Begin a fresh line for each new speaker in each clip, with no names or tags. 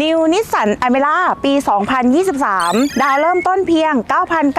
New Nissan a m e r a ปี 2023 ดาวเริ่มต้นเพียง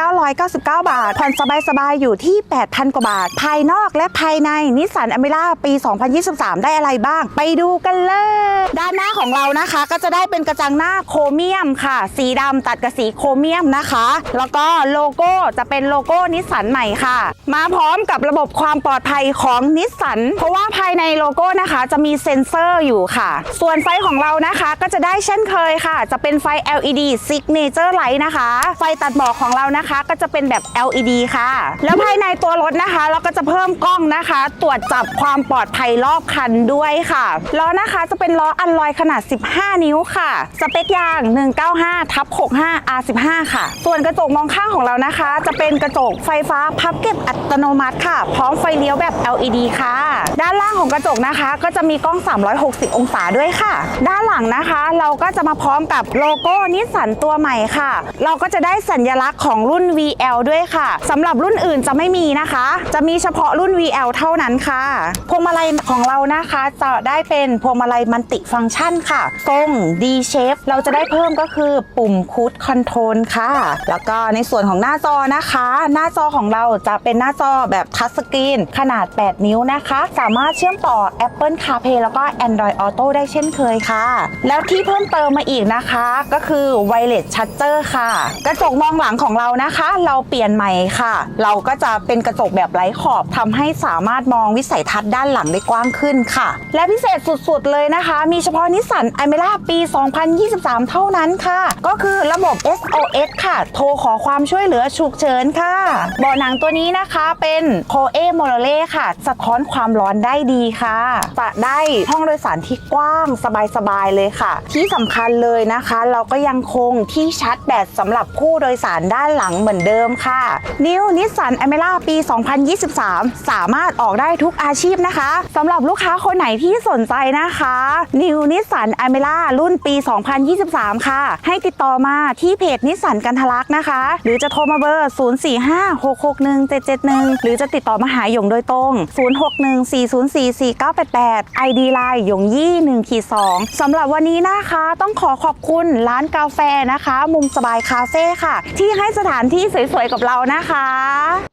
9,999 บาท ผ่อนสบายๆ อยู่ที่ 8,000 กว่าบาท ภายนอกและภายใน Nissan a m e r a ปี 2023 ได้อะไรบ้าง ไปดูกันเลย ด้านหน้าของเรานะคะ ก็จะได้เป็นกระจังหน้าโครเมียมค่ะ สีดำตัดกับสีโครเมียมนะคะ แล้วก็โลโก้จะเป็นโลโก้นิสสันใหม่ค่ะ มาพร้อมกับระบบความปลอดภัยของนิสสันเพราะว่าภายในโลโก้นะคะ จะมีเซ็นเซอร์อยู่ค่ะ ส่วนไฟของเรานะคะก็จะได้เช่นเคยค่ะ จะเป็นไฟ LED Signature Light นะคะ ไฟตัดหมอกของเรานะคะ ก็จะเป็นแบบ LED ค่ะ แล้วภายในตัวรถนะคะ เราก็จะเพิ่มกล้องนะคะ ตรวจจับความปลอดภัยรอบคันด้วยค่ะล้อนะคะจะเป็นล้ออัลลอยขนาด 15 นิ้วค่ะ สเปคยาง 195ทับ65 R15 ค่ะ ส่วนกระจกมองข้างของเรานะคะ จะเป็นกระจกไฟฟ้าพับเก็บอัตโนมัติค่ะ พร้อมไฟเลี้ยวแบบ LED ค่ะ ด้านล่างของกระจกนะคะ ก็จะมีกล้อง 360 องศาด้วยค่ะ ด้านหลังนะคะ เราก็จะมาพร้อมกับโลโก้นิสสันตัวใหม่ค่ะ เราก็จะได้สัญลักษณ์ของรุ่น VL ด้วยค่ะสำหรับรุ่นอื่นจะไม่มีนะคะ จะมีเฉพาะรุ่น VL เท่านั้นค่ะพวงมาลัยของเรานะคะ จะได้เป็นพวงมาลัยมัลติฟังก์ชันค่ะทรง D shape เราจะได้เพิ่มก็คือปุ่มคูดคอนโทรลค่ะ แล้วก็ในส่วนของหน้าจอนะคะ หน้าจอของเราจะเป็นหน้าจอแบบทัชสกรีนขนาด 8 นิ้วนะคะสามารถเชื่อมต่อ Apple CarPlay แล้วก็ Android Auto ได้เช่นเคยค่ะ แล้วที่เพิ่มเติมมาอีกนะคะ ก็คือ Wireless Shutter ค่ะ กระจกมองหลังของเรานะคะ เราเปลี่ยนใหม่ค่ะ เราก็จะเป็นกระจกแบบไร้ขอบทำให้สามารถมองวิสัยทัศน์ด้านหลังได้กว้างขึ้นค่ะ และพิเศษสุดๆเลยนะคะ มีเฉพาะนิสสันไอเมร่าปี 2023 เท่านั้นค่ะ ก็คือระบบ SOS ค่ะ โทรขอความช่วยเหลือฉุกเฉินค่ะเบาะหนังตัวนี้นะคะเป็นโคเอโมโลเล่ค่ะ สะท้อนความร้อนได้ดีค่ะ จะได้ห้องโดยสารที่กว้างสบายๆเลยค่ะ ที่สำคัญเลยนะคะ เราก็ยังคงที่ชาร์จแบตสำหรับผู้โดยสารด้านหลังเหมือนเดิมค่ะ New Nissan a m e r a ปี 2023 สามารถออกได้ทุกอาชีพนะคะสำหรับลูกค้าคนไหนที่สนใจนะคะ New Nissan a m e r a รุ่นปี 2023 ค่ะ ให้ติดต่อมาที่เพจนิสสันกันทะลักนะคะ หรือจะโทรมาเบอร์ 045661771 หรือจะติดต่อมาหาหยงโดยตรง 061 0614044988 ID Line หยงยี่1ขีด2สำหรับวันนี้นะคะต้องขอขอบคุณร้านกาแฟนะคะ มุมสบายคาเฟ่ค่ะ ที่ให้สถานที่สวยๆกับเรานะคะ